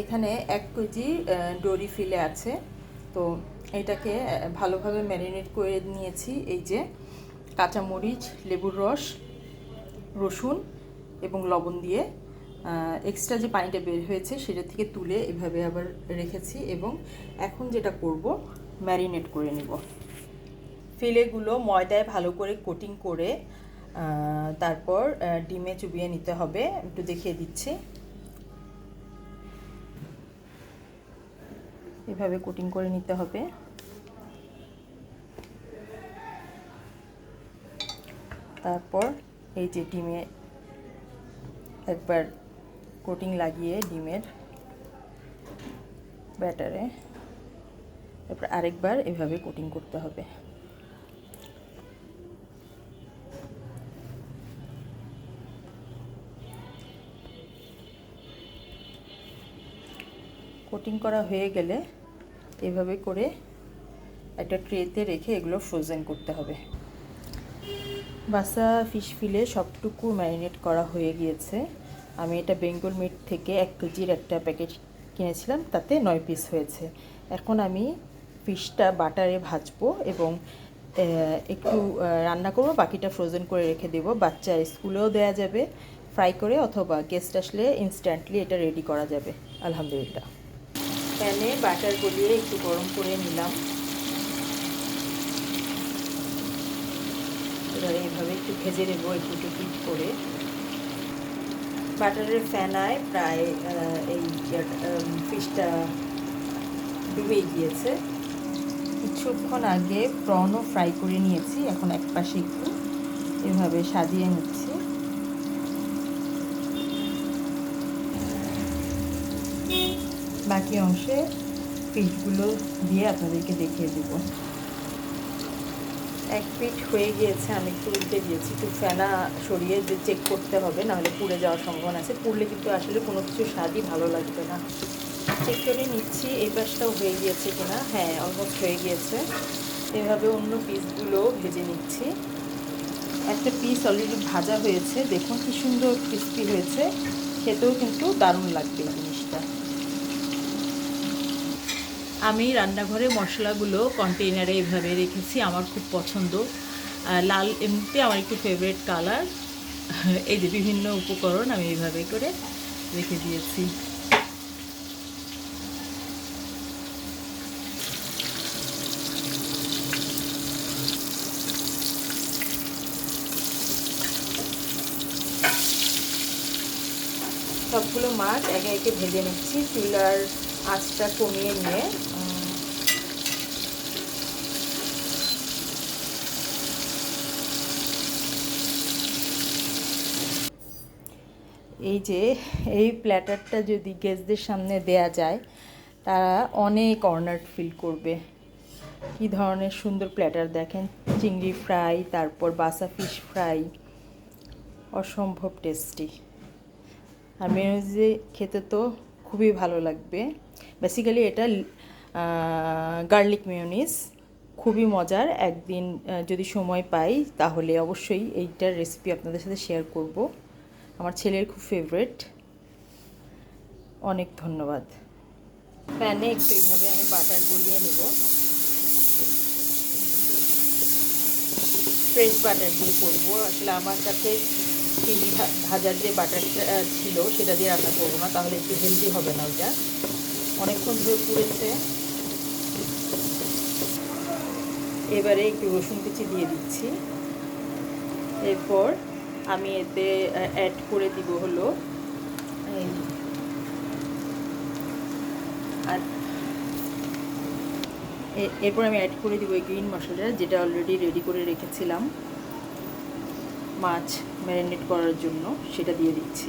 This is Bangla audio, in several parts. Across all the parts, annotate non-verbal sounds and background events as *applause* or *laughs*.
এখানে এক কেজি ডরি ফিলে আছে। তো এটাকে ভালোভাবে ম্যারিনেট করে নিয়েছি। এই যে কাঁচামরিচ, লেবুর রস, রসুন এবং লবণ দিয়ে। এক্সট্রা যে পানিটা বের হয়েছে সেটা থেকে তুলে এভাবে আবার রেখেছি এবং এখন যেটা করব, ম্যারিনেট করে নিব। ফিলেগুলো ময়দায় ভালো করে কোটিং করে তারপর ডিমে চুবিয়ে নিতে হবে। একটু দেখিয়ে দিচ্ছি। এভাবে কোটিং করে নিতে হবে। তারপর এই যে ডিমে একবার কোটিং লাগিয়ে ডিমের ব্যাটারে তারপর আরেকবার এভাবে কোটিং করতে হবে। কোটিং করা হয়ে গেলে এভাবে করে একটা ট্রেতে রেখে এগুলো ফ্রোজেন করতে হবে। বাসা ফিশ ফিলে সবটুকু ম্যারিনেট করা হয়ে গিয়েছে। আমি এটা বেঙ্গল মিট থেকে এক কেজির একটা প্যাকেট কিনেছিলাম, তাতে নয় পিস হয়েছে। এখন আমি ফিশটা বাটারে ভাজবো এবং একটু রান্না করব, বাকিটা ফ্রোজেন করে রেখে দেবো। বাচ্চা স্কুলেও দেওয়া যাবে ফ্রাই করে অথবা গেস্ট আসলে ইনস্ট্যান্টলি এটা রেডি করা যাবে। আলহামদুলিল্লাহ। প্যানে বাটার গলিয়ে একটু গরম করে নিলাম। এবারে এইভাবে একটু ভেজে নেব একটু হিট করে। বাটারের ফ্যানায় প্রায় এই ফিশটা ডুবেই গিয়েছে। কিছুক্ষণ আগে প্রনও ফ্রাই করে নিয়েছি, এখন এক পাশে একটু এভাবে সাজিয়ে নিচ্ছি। বাকি অংশে ফিশগুলো দিয়ে আপনাদেরকে দেখিয়ে দেবো। এক পিঠ হয়ে গিয়েছে, আমি একটু উল্টে দিয়েছি। একটু ফেনা সরিয়ে যে চেক করতে হবে, নাহলে পুড়ে যাওয়ার সম্ভাবনা আছে। পুড়লে কিন্তু আসলে কোনো কিছু স্বাদই ভালো লাগবে না। চেক করে নিচ্ছি, এই পাশটাও হয়ে গিয়েছে কিনা? হ্যাঁ অলমোস্ট হয়ে গিয়েছে। এভাবে অন্য পিসগুলো ভেজে নিচ্ছি। একটা পিস অলরেডি ভাজা হয়েছে। দেখুন কি সুন্দর ক্রিস্পি হয়েছে। খেতেও কিন্তু দারুণ লাগবে এই আমি রান্নাঘরে মশলাগুলো কন্টেইনারে এভাবে রেখেছি, আমার খুব পছন্দ। লাল এমনিতে আমার একটু ফেভারিট কালার *laughs* এই যে বিভিন্ন উপকরণ আমি এইভাবে করে রেখে দিয়েছি। সবগুলো মাছ একে একে ভেজে নিচ্ছি, চুলার আঁচটা কমিয়ে নিয়ে এই যে, এই প্ল্যাটারটা যদি গেস্টদের সামনে দেয়া যায়, তারা অনেক অনার্ড ফিল করবে। কি ধরনের সুন্দর প্ল্যাটার দেখেন? চিংড়ি ফ্রাই, তারপর বাসা ফিশ ফ্রাই, অসম্ভব টেস্টি আর মেয়নিজে খেতে তো খুবই ভালো লাগবে। বেসিক্যালি এটা গার্লিক মেয়নিজ খুবই মজার। একদিন যদি সময় পাই, তাহলে অবশ্যই এইটার রেসিপি আপনাদের সাথে শেয়ার করব। আমার ছেলের খুব ফেভারেট অনেক ধন্যবাদ। প্যানে একটু এইভাবে আমি বাটার গলিয়ে নেব। ফ্রেশ বাটার দিয়ে করব। আসলে আমার কাছে ভা- ভাজার যে বাটারটা ছিল সেটা দিয়ে রান্না করব না, তাহলে একটু হেলদি হবে না ওটা। অনেকক্ষণ ধরে পুড়েছে। এবারে একটু রসুন কুচি দিয়ে দিচ্ছি। এরপর আমি এতে অ্যাড করে দিব হলো আর এরপর আমি অ্যাড করে দিব গ্রিন মশলাটা যেটা অলরেডি রেডি করে রেখেছিলাম। মাছ ম্যারিনেট করার জন্য সেটা দিয়ে দিচ্ছি।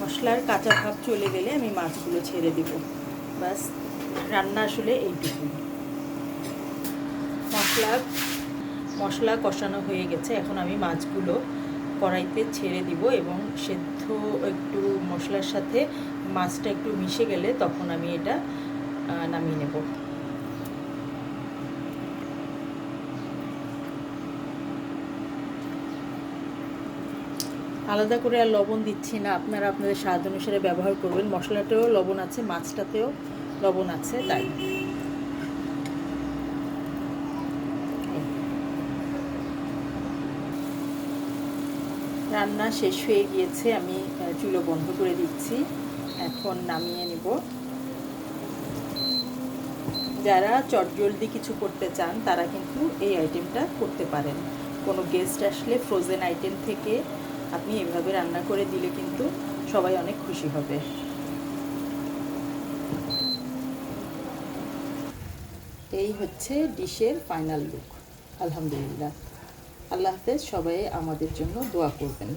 মশলার কাঁচা ভাব চলে গেলে আমি মাছগুলো ছেড়ে দেব। বাস, রান্না আসলে এইটুকু মশলা মশলা কষানো হয়ে গেছে। এখন আমি মাছগুলো কড়াইতে ছেড়ে দিব এবং সেদ্ধ একটু মশলার সাথে মাছটা একটু মিশে গেলে তখন আমি এটা নামিয়ে নেব। আলাদা করে আর লবণ দিচ্ছি না, আপনারা আপনাদের স্বাদ অনুসারে ব্যবহার করবেন। মশলাতেও লবণ আছে, মাছটাতেও লবণ আছে, তাই। রান্না শেষ হয়ে গিয়েছে, আমি চুলো বন্ধ করে দিচ্ছি। এখন নামিয়ে নিব। যারা চটজলদি কিছু করতে চান, তারা কিন্তু এই আইটেমটা করতে পারেন। কোনো গেস্ট আসলে ফ্রোজেন আইটেম থেকে আপনি এভাবে রান্না করে দিলে কিন্তু সবাই অনেক খুশি হবে। এই হচ্ছে ডিশের ফাইনাল লুক আলহামদুলিল্লাহ। আল্লাহ হাফেজ সবাই আমাদের জন্য দোয়া করবেন।